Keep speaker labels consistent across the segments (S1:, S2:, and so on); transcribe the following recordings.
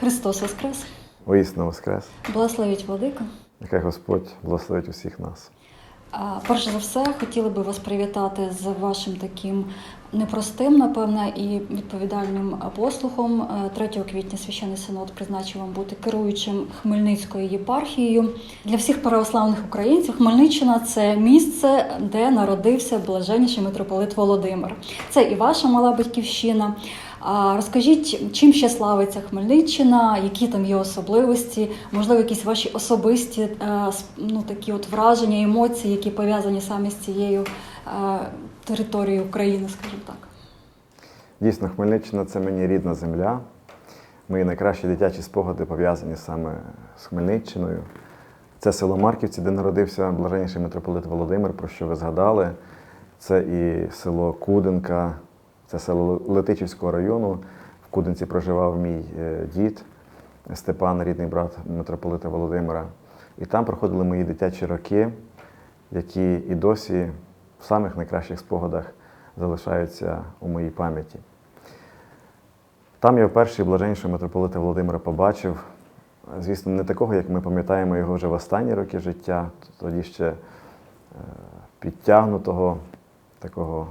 S1: Христос Воскрес!
S2: Воістину Воскрес,
S1: Благословіть владика!
S2: нехай Господь благословить усіх нас.
S1: Перш за все, хотіли би вас привітати з вашим таким непростим, напевне, і відповідальним послухом. Е, 3 квітня священний синод призначив вам бути керуючим Хмельницькою єпархією. Для всіх православних українців Хмельниччина це місце, де народився блаженніший митрополит Володимир. Це і ваша мала батьківщина. Розкажіть, чим ще славиться Хмельниччина, які там є особливості, можливо, якісь ваші особисті е, ну, такі от враження, емоції, які пов'язані саме з цією е, територією України, скажімо так.
S2: Дійсно, Хмельниччина це мені рідна земля. Мої найкращі дитячі спогади пов'язані саме з Хмельниччиною. Це село Марківці, де народився блаженніший митрополит Володимир, про що ви згадали. Це і село Куденка, це село Летичівського району. В Куденці проживав мій е, дід Степан, рідний брат митрополита Володимира. І там проходили мої дитячі роки, які і досі в самих найкращих спогадах залишаються у моїй пам'яті. Там я вперше блаженнішого митрополита Володимира побачив. Звісно, не такого, як ми пам'ятаємо його вже в останні роки життя, тоді ще е, підтягнутого, такого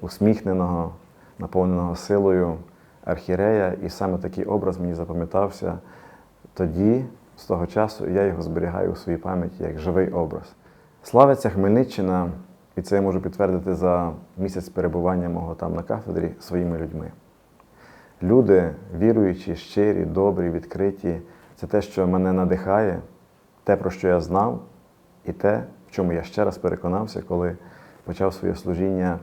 S2: усміхненого, наповненого силою архірея. І саме такий образ мені запам'ятався тоді, з того часу, і я його зберігаю у своїй пам'яті як живий образ. Славиться Хмельниччина, і це я можу підтвердити за місяць перебування мого там на кафедрі своїми людьми. Люди, віруючі, щирі, добрі, відкриті, це те, що мене надихає, те, про що я знав, і те, в чому я ще раз переконався, коли почав своє служіння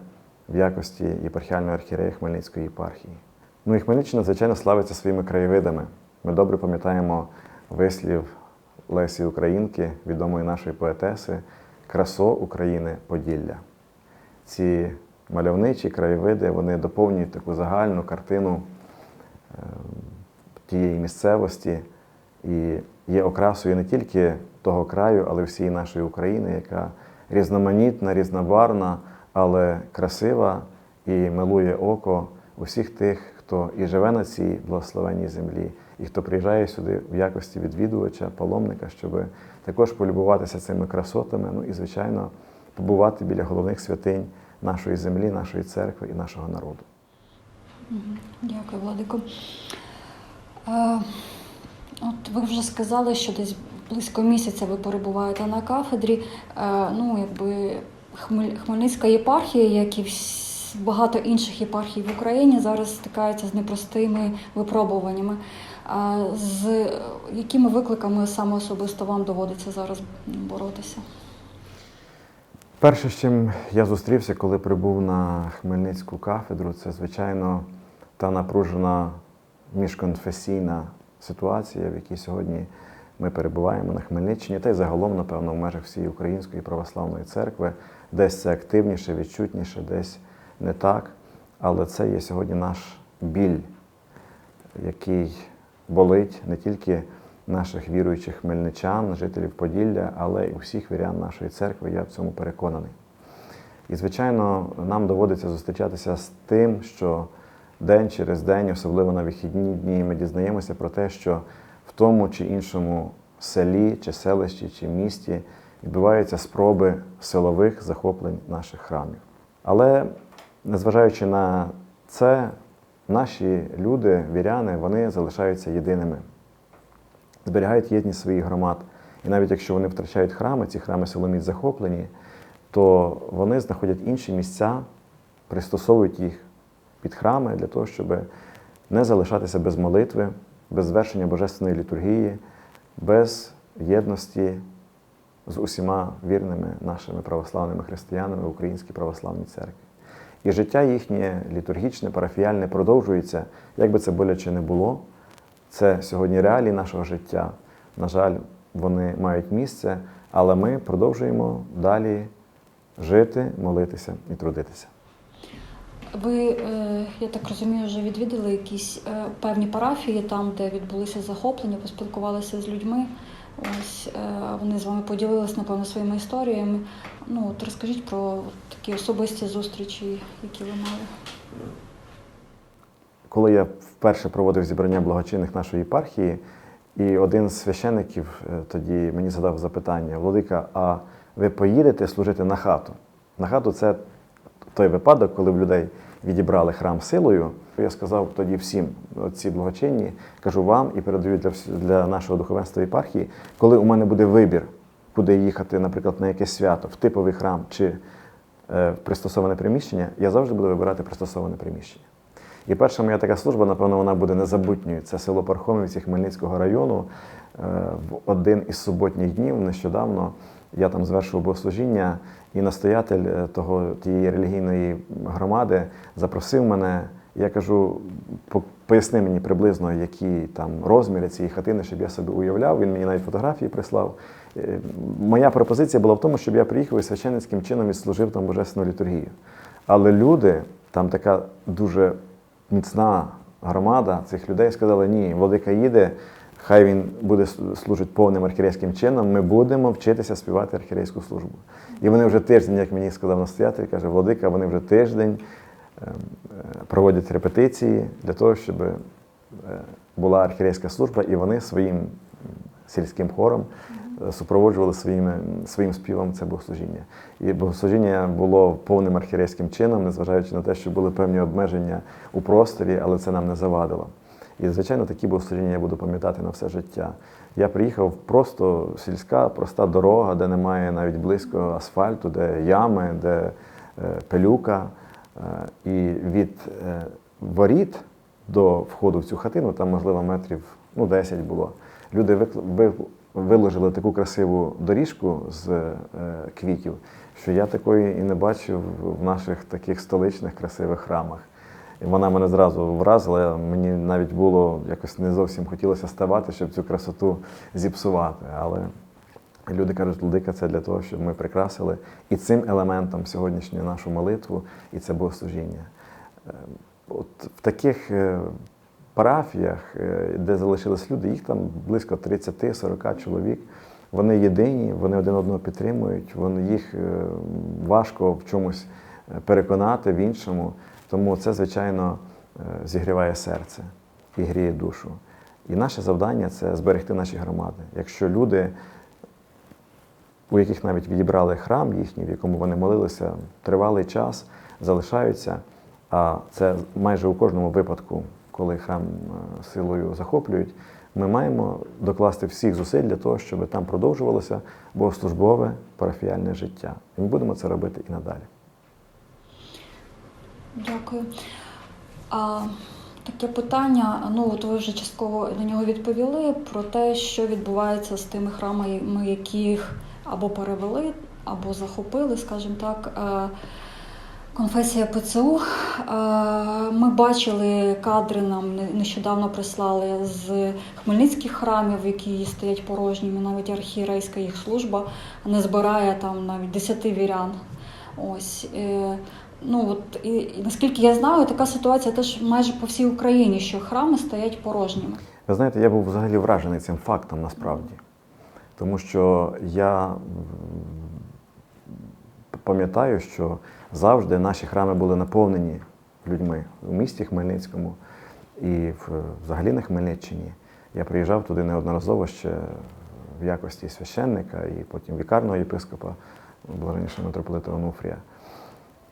S2: в якості єпархіального архірея Хмельницької єпархії. Ну і Хмельниччина, звичайно, славиться своїми краєвидами. Ми добре пам'ятаємо вислів Лесі Українки, відомої нашої поетеси, красо України Поділля. Ці мальовничі краєвиди вони доповнюють таку загальну картину е, тієї місцевості і є окрасою не тільки того краю, але й всієї нашої України, яка різноманітна, різнобарна, але красива і милує око усіх тих, хто і живе на цій благословенній землі, і хто приїжджає сюди в якості відвідувача, паломника, щоб також полюбуватися цими красотами, ну і, звичайно, побувати біля головних святинь нашої землі, нашої церкви і нашого народу.
S1: Дякую, Владико. Е, От ви вже сказали, що десь близько місяця ви перебуваєте на кафедрі. Е, Ну, якби Хмельницька єпархія, як і вс- багато інших єпархій в Україні, зараз стикається з непростими випробуваннями. З якими викликами саме особисто вам доводиться зараз боротися?
S2: Перше, з чим я зустрівся, коли прибув на Хмельницьку кафедру, це, звичайно, та напружена міжконфесійна ситуація, в якій сьогодні ми перебуваємо на Хмельниччині, та й загалом, напевно, в межах всієї Української православної церкви. Десь це активніше, відчутніше, десь не так. Але це є сьогодні наш біль, який болить не тільки наших віруючих хмельничан, жителів Поділля, але й усіх вірян нашої церкви, я в цьому переконаний. І, звичайно, нам доводиться зустрічатися з тим, що день через день, особливо на вихідні дні, ми дізнаємося про те, що в тому чи іншому селі, чи селищі, чи місті відбуваються спроби силових захоплень наших храмів. Але незважаючи на це, наші люди, віряни, вони залишаються єдиними зберігають єдність своїх громад. І навіть якщо вони втрачають храми, ці храми силоміць захоплені, то вони знаходять інші місця, пристосовують їх під храми для того, щоб не залишатися без молитви, без звершення божественної літургії, без єдності з усіма вірними нашими православними християнами в Українській православній церкві. І життя їхнє літургічне, парафіяльне продовжується, як би це боляче не було. Це сьогодні реалії нашого життя. На жаль, вони мають місце, але ми продовжуємо далі жити, молитися і трудитися.
S1: Ви, е, я так розумію, вже відвідали якісь е, певні парафії, там, де відбулися захоплення, поспілкувалися з людьми. Ось е, вони з вами поділилися, напевно, своїми історіями. Ну, от розкажіть про такі особисті зустрічі, які ви мали.
S2: коли я вперше проводив зібрання благочинних нашої єпархії, і один з священиків е, тоді мені задав запитання: Владика, а ви поїдете служити на хату? На хату це той випадок, коли в людей відібрали храм силою. Я сказав тоді всім, ці благочинні, кажу вам і передаю для, для нашого духовенства єпархії, коли у мене буде вибір, куди їхати, наприклад, на якесь свято, в типовий храм чи е, в пристосоване приміщення, я завжди буду вибирати пристосоване приміщення. І перша моя така служба, напевно, вона буде незабутньою. Це село Пархомівці Хмельницького району. Е, В один із суботніх днів нещодавно я там звершував богослужіння, і настоятель е, того тієї релігійної громади запросив мене. Я кажу, поясни мені приблизно, які там розміри цієї хатини, щоб я собі уявляв. Він мені навіть фотографії прислав. Е, Моя пропозиція була в тому, щоб я приїхав і священницьким чином відслужив там божественну літургію. Але люди, там така дуже міцна громада цих людей сказали: ні, владика їде, хай він буде с- служить повним архірейським чином. Ми будемо вчитися співати архірейську службу. І вони вже тиждень, як мені сказав настоятель, каже, владика, вони вже тиждень ем, е, проводять репетиції для того, щоб е, була архірейська служба, і вони своїм сільським хором е, супроводжували своїми, своїм співом це богослужіння. І богослужіння було повним архірейським чином, незважаючи на те, що були певні обмеження у просторі, але це нам не завадило. І, звичайно, такі богослужіння я буду пам'ятати на все життя. Я приїхав просто сільська, проста дорога, де немає навіть близько асфальту, де ями, де е, пилюка. Е, і від е, воріт до входу в цю хатину, там, можливо, метрів ну, 10 було. Люди виложили таку красиву доріжку з квітів, що я такої і не бачив в наших таких столичних красивих храмах. І вона мене зразу вразила. Мені навіть було якось не зовсім хотілося ставати, щоб цю красоту зіпсувати. Але люди кажуть, Владика, це для того, щоб ми прикрасили і цим елементом сьогоднішню нашу молитву, і це богослужіння. Е, От в таких е, парафіях, е, де залишились люди, їх там близько 30-40 чоловік. Вони єдині, вони один одного підтримують, вони їх важко в чомусь переконати в іншому. Тому це, звичайно, е, зігріває серце і гріє душу. І наше завдання це зберегти наші громади. Якщо люди, у яких навіть відібрали храм їхній, в якому вони молилися тривалий час, залишаються, а це майже у кожному випадку, коли храм е, силою захоплюють, ми маємо докласти всіх зусиль для того, щоб там продовжувалося богослужбове парафіальне життя. І ми будемо це робити і надалі.
S1: Дякую. А, таке питання, ну от ви вже частково на нього відповіли про те, що відбувається з тими храмами, яких або перевели, або захопили, скажімо так. е, Конфесія ПЦУ. Е, Ми бачили кадри, нам нещодавно прислали з хмельницьких храмів, які стоять порожніми, навіть архієрейська їх служба не збирає там навіть 10 вірян. Ось. Ну, от, і, і наскільки я знаю, така ситуація теж майже по всій Україні, що храми стоять порожніми.
S2: Ви знаєте, я був взагалі вражений цим фактом насправді. Тому що я пам'ятаю, що завжди наші храми були наповнені людьми у місті Хмельницькому і взагалі на Хмельниччині. Я приїжджав туди неодноразово ще в якості священника і потім вікарного єпископа, блаженнішого митрополита Онуфрія.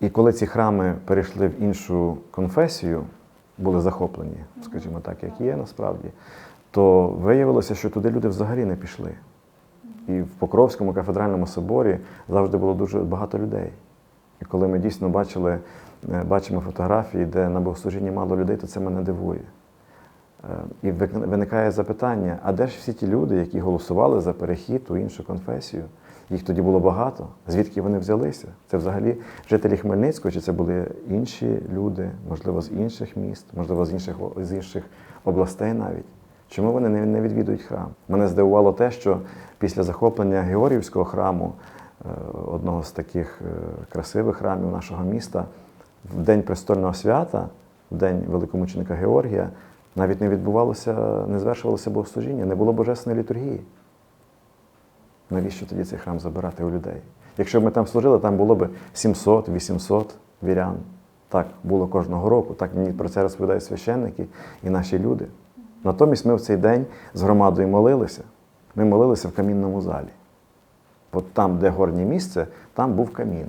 S2: І коли ці храми перейшли в іншу конфесію, були захоплені, скажімо так, як є насправді, то виявилося, що туди люди взагалі не пішли. І в Покровському кафедральному соборі завжди було дуже багато людей. І коли ми дійсно бачили, е, бачимо фотографії, де на богослужінні мало людей, то це мене дивує. Е, І виникає запитання: а де ж всі ті люди, які голосували за перехід у іншу конфесію? Їх тоді було багато. Звідки вони взялися? Це взагалі жителі Хмельницького, чи це були інші люди, можливо, з інших міст, можливо, з інших, з інших областей навіть. Чому вони не, відвідують храм? Мене здивувало те, що після захоплення Георгіївського храму, е, одного з таких е, красивих храмів нашого міста, в день престольного свята, в день великомученика Георгія, навіть не відбувалося, не звершувалося богослужіння, не було божественної літургії. Навіщо тоді цей храм забирати у людей? Якщо б ми там служили, там було б 700-800 вірян. Так було кожного року, так мені про це розповідають священники і наші люди. Натомість ми в цей день з громадою молилися. Ми молилися в камінному залі. От там, де горнє місце, там був камін.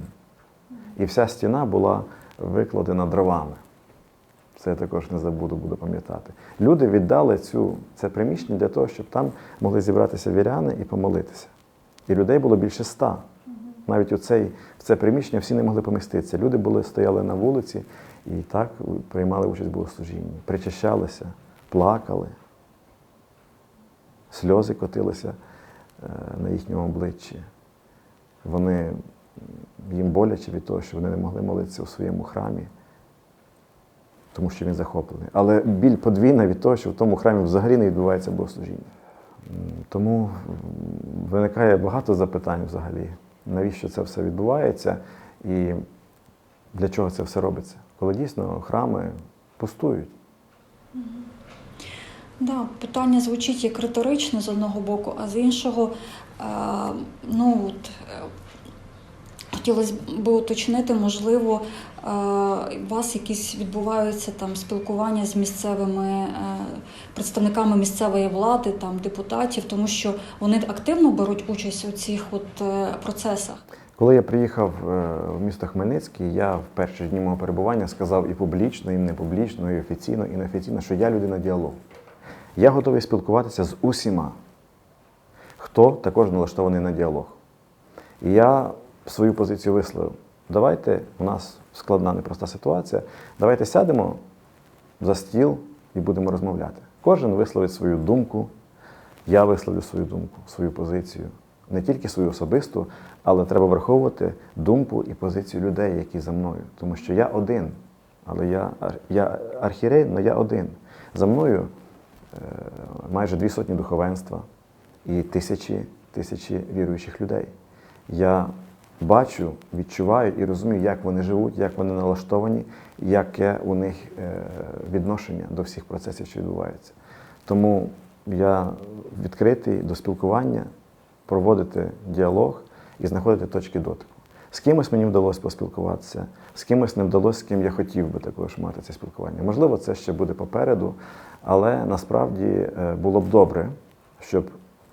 S2: І вся стіна була викладена дровами. Це я також не забуду, буду пам'ятати. Люди віддали цю, це приміщення для того, щоб там могли зібратися віряни і помолитися. І людей було більше ста. Навіть у цей, в це приміщення всі не могли поміститися. Люди були, стояли на вулиці і так приймали участь в богослужінні, причащалися, плакали, сльози котилися е, на їхньому обличчі. Вони їм боляче від того, що вони не могли молитися у своєму храмі, тому що він захоплений. Але біль подвійна від того, що в тому храмі взагалі не відбувається богослужіння. Тому виникає багато запитань взагалі, навіщо це все відбувається і для чого це все робиться, коли дійсно храми пустують.
S1: Да, питання звучить як риторично з одного боку, а з іншого, е, ну от е, хотілося б уточнити, можливо, е, у вас якісь відбуваються там спілкування з місцевими е, представниками місцевої влади, там депутатів, тому що вони активно беруть участь у цих от е, процесах.
S2: Коли я приїхав в місто Хмельницький, я в перші дні мого перебування сказав і публічно, і не публічно, і офіційно, і неофіційно, що я людина діалогу. Я готовий спілкуватися з усіма, хто також налаштований на діалог. І я свою позицію висловив. Давайте, у нас складна, непроста ситуація, давайте сядемо за стіл і будемо розмовляти. Кожен висловить свою думку, я висловлю свою думку, свою позицію. Не тільки свою особисту, але треба враховувати думку і позицію людей, які за мною. Тому що я один, але я, я архірей, але я один. За мною е, майже дві сотні духовенства і тисячі, тисячі віруючих людей. Я бачу, відчуваю і розумію, як вони живуть, як вони налаштовані, яке у них е, відношення до всіх процесів, що відбуваються. Тому я відкритий до спілкування, проводити діалог і знаходити точки дотику. З кимось мені вдалося поспілкуватися, з кимось не вдалося, з ким я хотів би також мати це спілкування. Можливо, це ще буде попереду, але насправді е, було б добре, щоб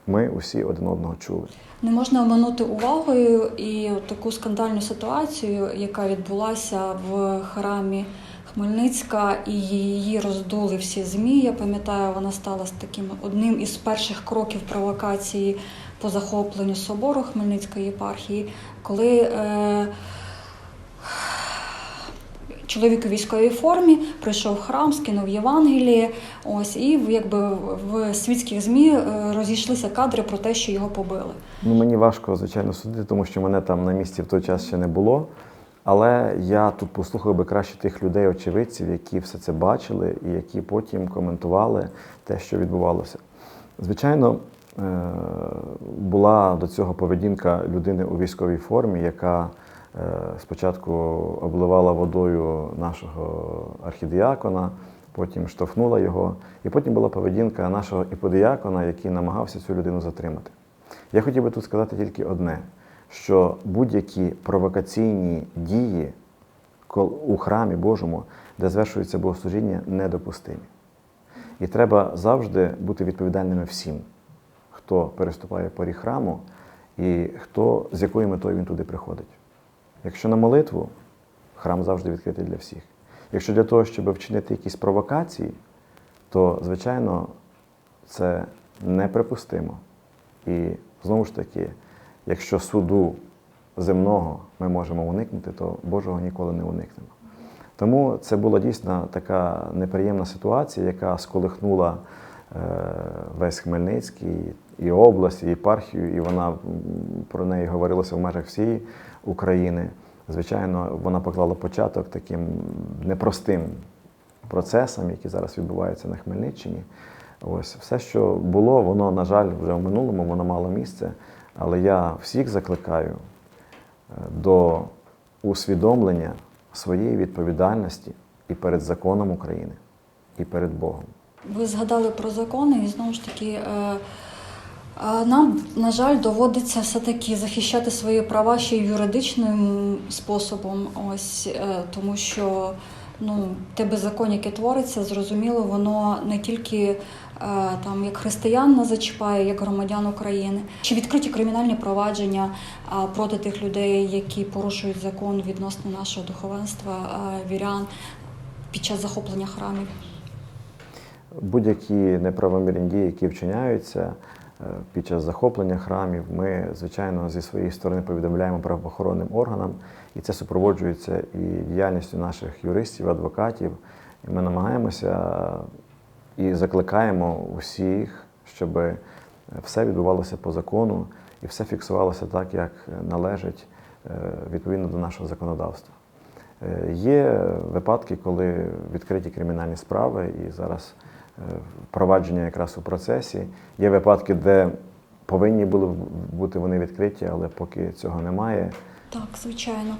S2: ми усі один одного чули.
S1: Не можна оминути увагою і таку скандальну ситуацію, яка відбулася в храмі Хмельницька, і її роздули всі ЗМІ. Я пам'ятаю, вона стала з таким одним із перших кроків провокації по захопленню собору Хмельницької єпархії, коли е, чоловік у військовій формі прийшов храм, скинув Євангеліє. Ось і якби в світських змі е, розійшлися кадри про те, що його побили.
S2: Ну, мені важко, звичайно, судити, тому що мене там на місці в той час ще не було. Але я тут послухав би краще тих людей, очевидців, які все це бачили і які потім коментували те, що відбувалося. Звичайно, е, була до цього поведінка людини у військовій формі, яка спочатку обливала водою нашого архідіакона, потім штовхнула його, і потім була поведінка нашого іподіакона, який намагався цю людину затримати. Я хотів би тут сказати тільки одне: що будь-які провокаційні дії у храмі Божому, де звершується богослужіння, недопустимі. І треба завжди бути відповідальними всім, хто переступає поріг храму і хто, з якою метою він туди приходить. Якщо на молитву, храм завжди відкритий для всіх. Якщо для того, щоб вчинити якісь провокації, то, звичайно, це неприпустимо. І знову ж таки, якщо суду земного ми можемо уникнути, то Божого ніколи не уникнемо. Тому це була дійсно така неприємна ситуація, яка сколихнула е, весь Хмельницький, і область, і єпархію, і вона про неї говорилося в межах всієї України. Звичайно, вона поклала початок таким непростим процесам, які зараз відбуваються на Хмельниччині. Ось все, що було, воно, на жаль, вже в минулому, воно мало місце. Але я всіх закликаю е, до усвідомлення своєї відповідальності і перед законом України, і перед Богом.
S1: Ви згадали про закони, і знову ж таки е, Нам, на жаль, доводиться все-таки захищати свої права ще й юридичним способом. Ось е, тому що ну, те беззаконня, яке твориться, зрозуміло, воно не тільки е, там як християн нас зачіпає, як громадян України. Чи відкриті кримінальні провадження проти тих людей, які порушують закон відносно нашого духовенства, вірян під час захоплення храмів?
S2: Будь-які неправомірні дії, які вчиняються е, під час захоплення храмів, ми, звичайно, зі своєї сторони повідомляємо правоохоронним органам, і це супроводжується і діяльністю наших юристів, адвокатів. І ми намагаємося і закликаємо усіх, щоб все відбувалося по закону і все фіксувалося так, як належить е, відповідно до нашого законодавства. Е, Є випадки, коли відкриті кримінальні справи, і зараз е, провадження якраз у процесі. Є випадки, де повинні були бути вони відкриті, але поки цього немає.
S1: Так, звичайно.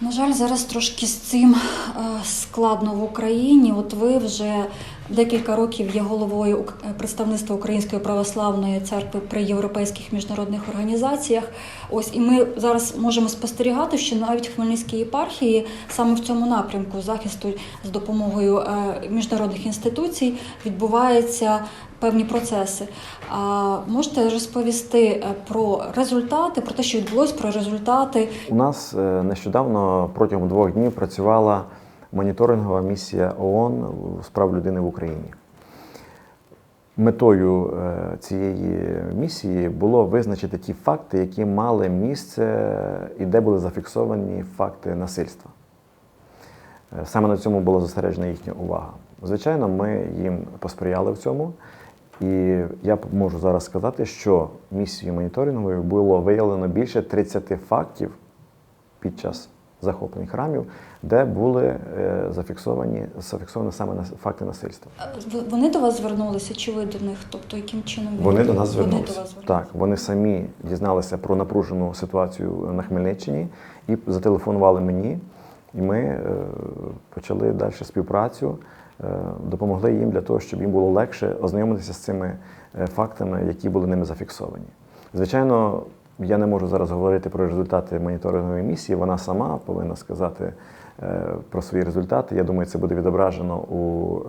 S1: На жаль, зараз трошки з цим е, складно в Україні. От ви вже декілька років є головою е, представництва Української православної церкви при європейських міжнародних організаціях. Ось і ми зараз можемо спостерігати, що навіть в Хмельницькій єпархії саме в цьому напрямку захисту з допомогою е, міжнародних інституцій відбуваються певні процеси. А можете розповісти е, про результати, про те, що відбулось, про результати
S2: У нас нещодавно протягом двох днів працювала моніторингова місія ООН у справ людини в Україні. Метою е, цієї місії було визначити ті факти, які мали місце і де були зафіксовані факти насильства. Е, Саме на цьому була зосереджена їхня увага. Звичайно, ми їм посприяли в цьому. І я можу зараз сказати, що місією моніторинговою було виявлено більше 30 фактів під час захоплень храмів, де були е, зафіксовані, зафіксовані саме факти насильства.
S1: Вони до вас звернулися, чи ви до них? Тобто, яким чином
S2: Вони до нас
S1: Вони
S2: звернулися.
S1: до вас звернулися.
S2: Так, вони самі дізналися про напружену ситуацію на Хмельниччині і зателефонували мені, і ми е, почали далі співпрацю, е, допомогли їм для того, щоб їм було легше ознайомитися з цими е, фактами, які були ними зафіксовані. Звичайно, я не можу зараз говорити про результати моніторингової місії. Вона сама повинна сказати е, про свої результати. Я думаю, це буде відображено у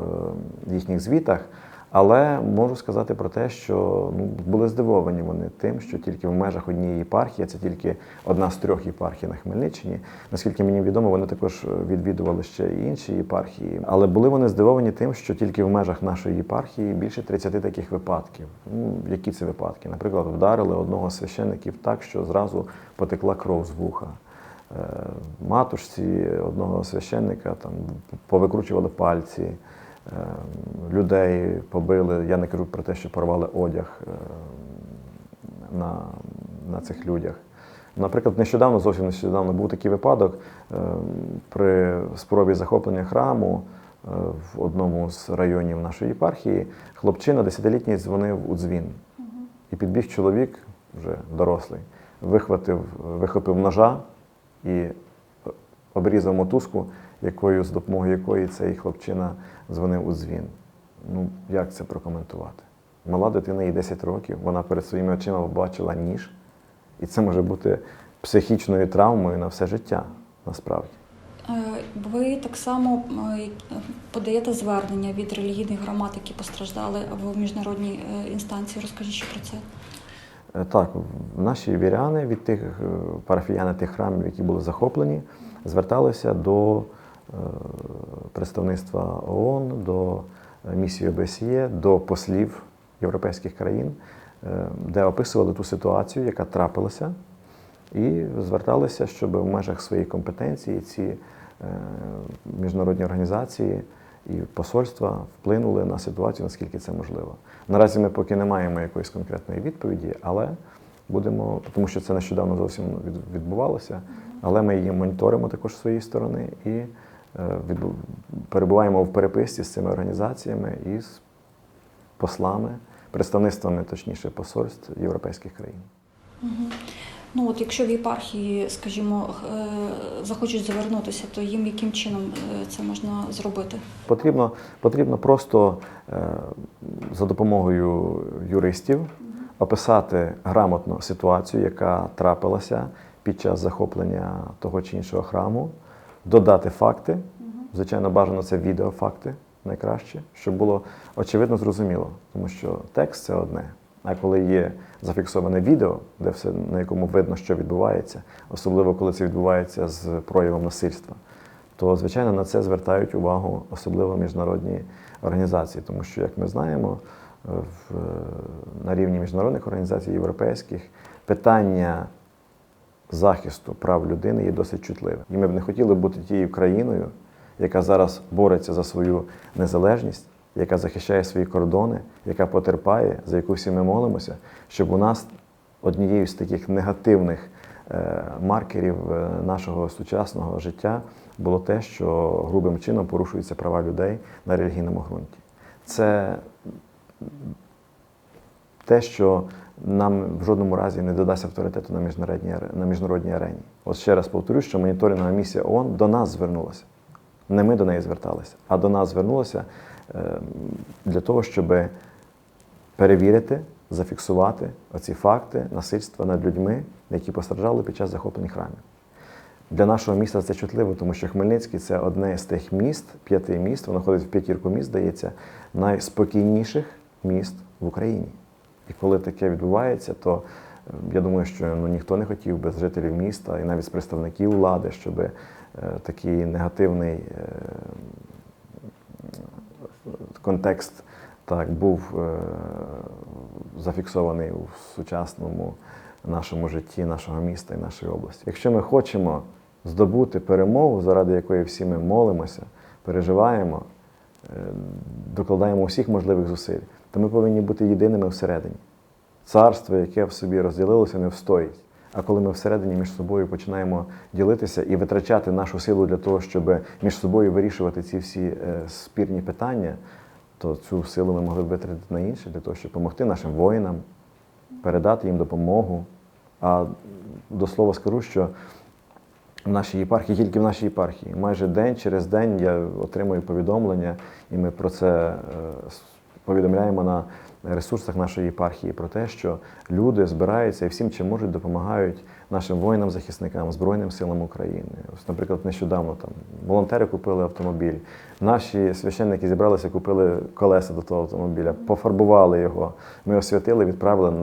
S2: е, їхніх звітах. Але можу сказати про те, що ну, були здивовані вони тим, що тільки в межах однієї єпархії, це тільки одна з трьох єпархій на Хмельниччині. Наскільки мені відомо, вони також відвідували ще і інші єпархії. Але були вони здивовані тим, що тільки в межах нашої єпархії більше 30 таких випадків. Ну, які це випадки? Наприклад, вдарили одного з священників так, що зразу потекла кров з вуха. Е, Матушці одного священника там повикручували пальці. Е, людей побили. Я не кажу про те, що порвали одяг е, на, на цих людях. Наприклад, нещодавно, зовсім нещодавно був такий випадок е, при спробі захоплення храму е, в одному з районів нашої єпархії. Хлопчина десятилітній дзвонив у дзвін. І підбіг чоловік, вже дорослий, вихватив, вихопив ножа і обрізав мотузку, якою, з допомогою якої цей хлопчина дзвонив у дзвін. Ну, як це прокоментувати? Мала дитина їй 10 років, вона перед своїми очима побачила ніж, і це може бути психічною травмою на все життя, насправді.
S1: Е, Ви так само е, подаєте звернення від релігійних громад, які постраждали в міжнародній е, інстанції. Розкажіть про це.
S2: Так, в- наші віряни від тих парафіяни тих храмів, які були захоплені, зверталися до представництва ООН, до е, місії ОБСЄ, до послів європейських країн, е, де описували ту ситуацію, яка трапилася, і зверталися, щоб в межах своєї компетенції ці е, міжнародні організації і посольства вплинули на ситуацію, наскільки це можливо. Наразі ми поки не маємо якоїсь конкретної відповіді, але будемо, тому що це нещодавно зовсім відбувалося, але ми її моніторимо також з своєї сторони і е, перебуваємо в переписці з цими організаціями і з послами, представництвами, точніше, посольств європейських країн.
S1: Ну от якщо в єпархії, скажімо, е, захочуть завернутися, то їм яким чином е, це можна зробити?
S2: Потрібно, потрібно просто е, за допомогою юристів описати грамотно ситуацію, яка трапилася під час захоплення того чи іншого храму, додати факти. Звичайно, бажано це відеофакти найкраще, щоб було очевидно зрозуміло, тому що текст це одне. А коли є зафіксоване відео, де все на якому видно, що відбувається, особливо коли це відбувається з проявом насильства, то звичайно на це звертають увагу особливо міжнародні організації, тому що, як ми знаємо, в, на рівні міжнародних організацій європейських питання захисту прав людини є досить чутливим. І ми б не хотіли бути тією країною, яка зараз бореться за свою незалежність, яка захищає свої кордони, яка потерпає, за яку всі ми молимося, щоб у нас однією з таких негативних е, маркерів е, нашого сучасного життя було те, що грубим чином порушуються права людей на релігійному ґрунті. Це те, що нам в жодному разі не додасть авторитету на міжнародній, на міжнародній арені. От ще раз повторю, що моніторингова місія ООН до нас звернулася. Не ми до неї зверталися, а до нас звернулася е, для того, щоб перевірити, зафіксувати оці факти насильства над людьми, які постраждали під час захоплення храмів. Для нашого міста це чутливо, тому що Хмельницький це одне з тих міст, п'яти міст, воно входить в п'ятірку міст, здається, найспокійніших міст в Україні. І коли таке відбувається, то е, я думаю, що ну, ніхто не хотів би з жителів міста і навіть з представників влади, щоб е, такий негативний е, контекст так, був е, зафіксований у сучасному нашому житті, нашого міста і нашої області. Якщо ми хочемо здобути перемогу, заради якої всі ми молимося, переживаємо, е, докладаємо усіх можливих зусиль, то ми повинні бути єдиними всередині. Царство, яке в собі розділилося, не встоїть. А коли ми всередині між собою починаємо ділитися і витрачати нашу силу для того, щоб між собою вирішувати ці всі е, спірні питання, то цю силу ми могли б витратити на інше, для того, щоб допомогти нашим воїнам, передати їм допомогу. А до слова скажу, що в нашій єпархії, тільки в нашій єпархії, майже день через день я отримую повідомлення, і ми про це е, повідомляємо на ресурсах нашої єпархії про те, що люди збираються і всім, чим можуть, допомагають нашим воїнам-захисникам, Збройним силам України. Ось, наприклад, нещодавно там волонтери купили автомобіль. Наші священники зібралися, купили колеса до того автомобіля, пофарбували його. Ми освятили, відправили,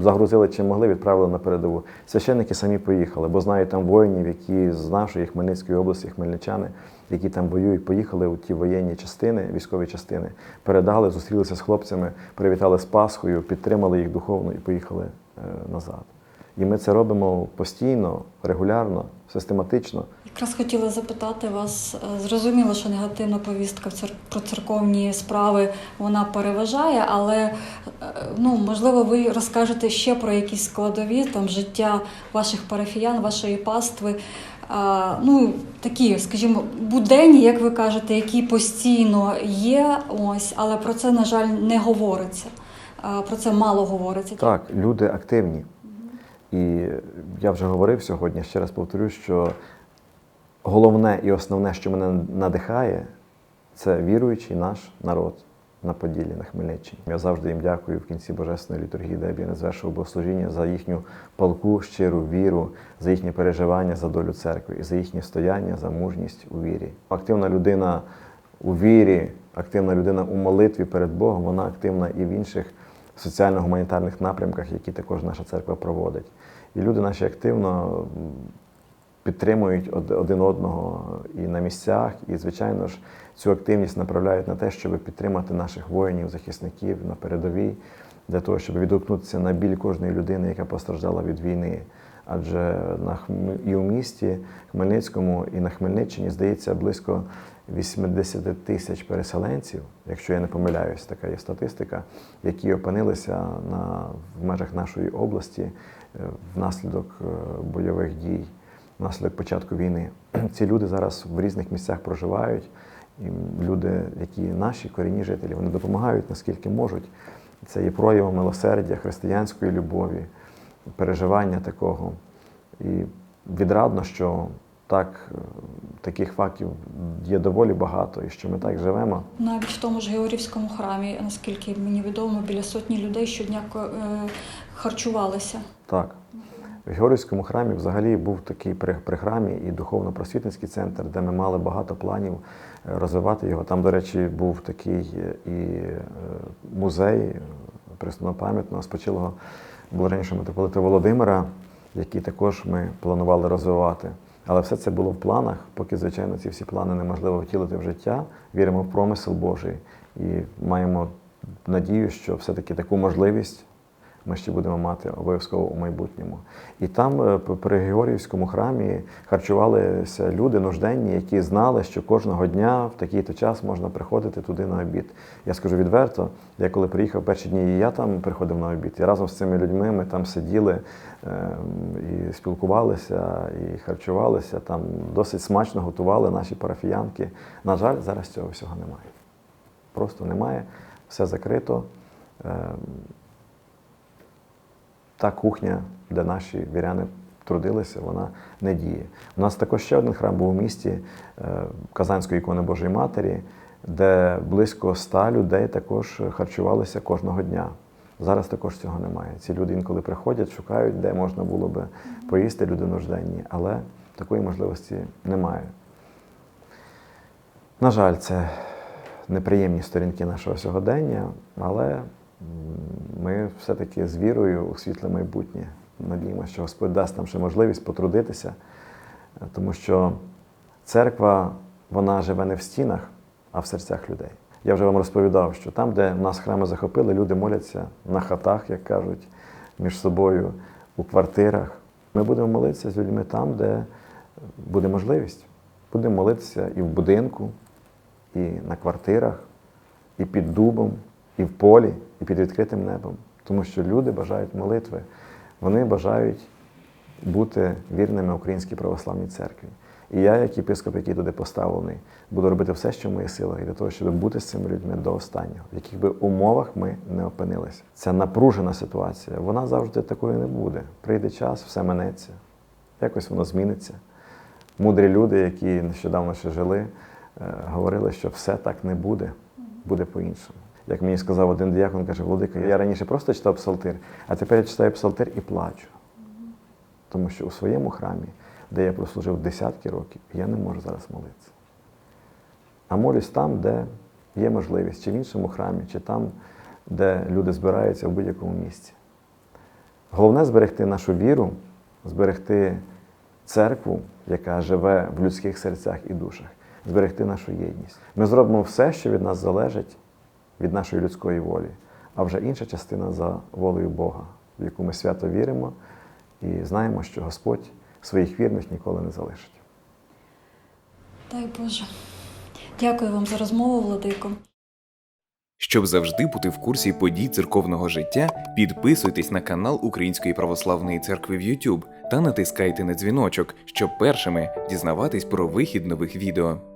S2: загрузили чим могли, відправили на передову. Священники самі поїхали, бо знають там воїнів, які з нашої Хмельницької області, хмельничани, які там воюють, поїхали у ті воєнні частини, військові частини, передали, зустрілися з хлопцями, привітали з Пасхою, підтримали їх духовно і поїхали е, назад. І ми це робимо постійно, регулярно, систематично.
S1: Якраз хотіла запитати вас, е, зрозуміло, що негативна повістка про церковні справи вона переважає, але е, ну, можливо, ви розкажете ще про якісь складові там життя ваших парафіян, вашої пастви. А, ну, такі, скажімо, буденні, як ви кажете, які постійно є, ось, але про це, на жаль, не говориться. А, Про це мало говориться.
S2: Так, люди активні. І я вже говорив сьогодні, ще раз повторю, що головне і основне, що мене надихає, це віруючий наш народ на Поділлі, на Хмельниччині. Я завжди їм дякую в кінці Божественної літургії, де б я не звершив богослужіння за їхню палку, щиру віру, за їхнє переживання за долю церкви і за їхнє стояння, за мужність у вірі. Активна людина у вірі, активна людина у молитві перед Богом, вона активна і в інших соціально-гуманітарних напрямках, які також наша церква проводить. І люди наші активно підтримують один одного і на місцях, і, звичайно ж, цю активність направляють на те, щоб підтримати наших воїнів, захисників на передовій, для того, щоб відгукнутися на біль кожної людини, яка постраждала від війни. Адже на і у місті Хмельницькому, і на Хмельниччині здається близько 80 тисяч переселенців, якщо я не помиляюсь, така є статистика, які опинилися на, в межах нашої області е, внаслідок е, бойових дій, внаслідок початку війни. Ці люди зараз в різних місцях проживають. І люди, які наші корінні жителі, вони допомагають наскільки можуть. Це є проявом милосердя, християнської любові, переживання такого. І відрадно, що так, е, таких фактів є доволі багато, і що ми так живемо.
S1: Навіть в тому ж Георгівському храмі, наскільки мені відомо, біля сотні людей щодня е, харчувалися.
S2: Так. В Георгіївському храмі взагалі був такий при, при храмі і духовно-просвітницький центр, де ми мали багато планів е, розвивати його. Там, до речі, був такий і музей преснопам'ятного спочилого блаженнішого митрополита Володимира, який також ми планували розвивати. Але все це було в планах, поки, звичайно, ці всі плани неможливо втілити в життя. Віримо в промисел Божий і маємо надію, що все-таки таку можливість ми ще будемо мати обов'язково у майбутньому. І там е, при Георгіївському храмі харчувалися люди нужденні, які знали, що кожного дня в такий-то час можна приходити туди на обід. Я скажу відверто, я коли приїхав перші дні, і я там приходив на обід, і разом з цими людьми ми там сиділи е, і спілкувалися, і харчувалися. Там досить смачно готували наші парафіянки. На жаль, зараз цього всього немає. Просто немає, все закрито. Та кухня, де наші віряни трудилися, вона не діє. У нас також ще один храм був у місті е, Казанської ікони Божої Матері, де близько ста людей також харчувалися кожного дня. Зараз також цього немає. Ці люди інколи приходять, шукають, де можна було би поїсти люди нужденні, але такої можливості немає. На жаль, це неприємні сторінки нашого сьогодення, але ми все-таки з вірою у світле майбутнє. Надіємося, що Господь дасть нам ще можливість потрудитися, тому що церква вона живе не в стінах, а в серцях людей. Я вже вам розповідав, що там, де нас храми захопили, люди моляться на хатах, як кажуть, між собою, у квартирах. Ми будемо молитися з людьми там, де буде можливість. Будемо молитися і в будинку, і на квартирах, і під дубом, і в полі, і під відкритим небом. Тому що люди бажають молитви, вони бажають бути вірними Українській православній церкві. І я, як єпископ, який туди поставлений, буду робити все, що в моїх силах, для того, щоб бути з цими людьми до останнього, в яких би умовах ми не опинилися. Ця напружена ситуація, вона завжди такою не буде. Прийде час, все минеться, якось воно зміниться. Мудрі люди, які нещодавно ще жили, е, говорили, що все так не буде, буде по-іншому. Як мені сказав один діякон, каже, Володика, я раніше просто читав псалтир, а тепер я читаю псалтир і плачу. Тому що у своєму храмі, де я прослужив десятки років, я не можу зараз молитися. А молюсь там, де є можливість, чи в іншому храмі, чи там, де люди збираються в будь-якому місці. Головне зберегти нашу віру, зберегти церкву, яка живе в людських серцях і душах, зберегти нашу єдність. Ми зробимо все, що від нас залежить, від нашої людської волі, а вже інша частина за волею Бога, в яку ми свято віримо і знаємо, що Господь своїх вірних ніколи не залишить.
S1: Дай Боже. Дякую вам за розмову, Владико.
S3: Щоб завжди бути в курсі подій церковного життя, підписуйтесь на канал Української православної церкви в YouTube та натискайте на дзвіночок, щоб першими дізнаватись про вихід нових відео.